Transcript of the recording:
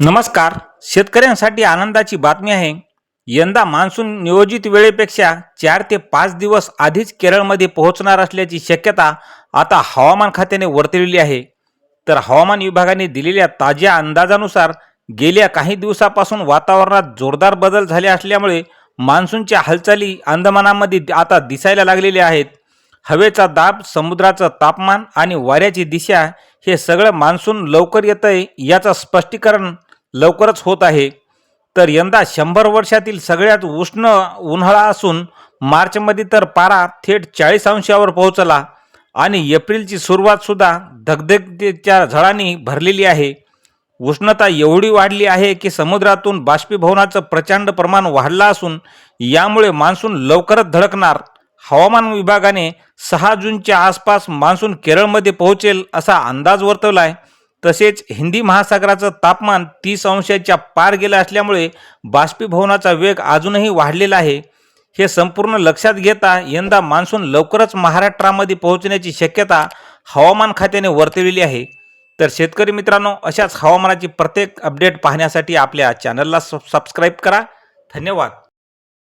नमस्कार. शेतकऱ्यांसाठी आनंदाची बातमी आहे. यंदा मान्सून नियोजित वेळेपेक्षा चार ते पाच दिवस आधीच केरळमध्ये पोहोचणार असल्याची शक्यता आता हवामान खात्याने वर्तविली आहे. तर हवामान विभागाने दिलेल्या ताज्या अंदाजानुसार गेल्या काही दिवसापासून वातावरणात जोरदार बदल झाले असल्यामुळे मान्सूनच्या हालचाली अंदमानामध्ये आता दिसायला लागलेल्या आहेत. हवेचा दाब समुद्राचं तापमान आणि वाऱ्याची दिशा हे सगळं मान्सून लवकर येतंय याचं स्पष्टीकरण लवकरच होत आहे. तर यंदा शंभर वर्षातील सगळ्यात उष्ण उन्हाळा असून मार्चमध्ये तर पारा थेट चाळीस अंशावर पोहोचला आणि एप्रिलची सुरुवातसुद्धा धगधगतेच्या झळांनी भरलेली आहे. उष्णता एवढी वाढली आहे की समुद्रातून बाष्पीभवनाचं प्रचंड प्रमाण वाढलं असून यामुळे मान्सून लवकरच धडकणार. हवामान विभागाने सहा जूनच्या आसपास मान्सून केरळमध्ये पोहोचेल असा अंदाज वर्तवला आहे तसेच हिंदी महासागराचं तापमान तीस अंशाच्या पार गेलं असल्यामुळे बाष्पीभवनाचा वेग अजूनही वाढलेला आहे. हे संपूर्ण लक्षात घेता यंदा मान्सून लवकरच महाराष्ट्रामध्ये पोहोचण्याची शक्यता हवामान खात्याने वर्तवलेली आहे. तर शेतकरी मित्रांनो अशाच हवामानाची प्रत्येक अपडेट पाहण्यासाठी आपल्या चॅनलला सबस्क्राईब करा. धन्यवाद.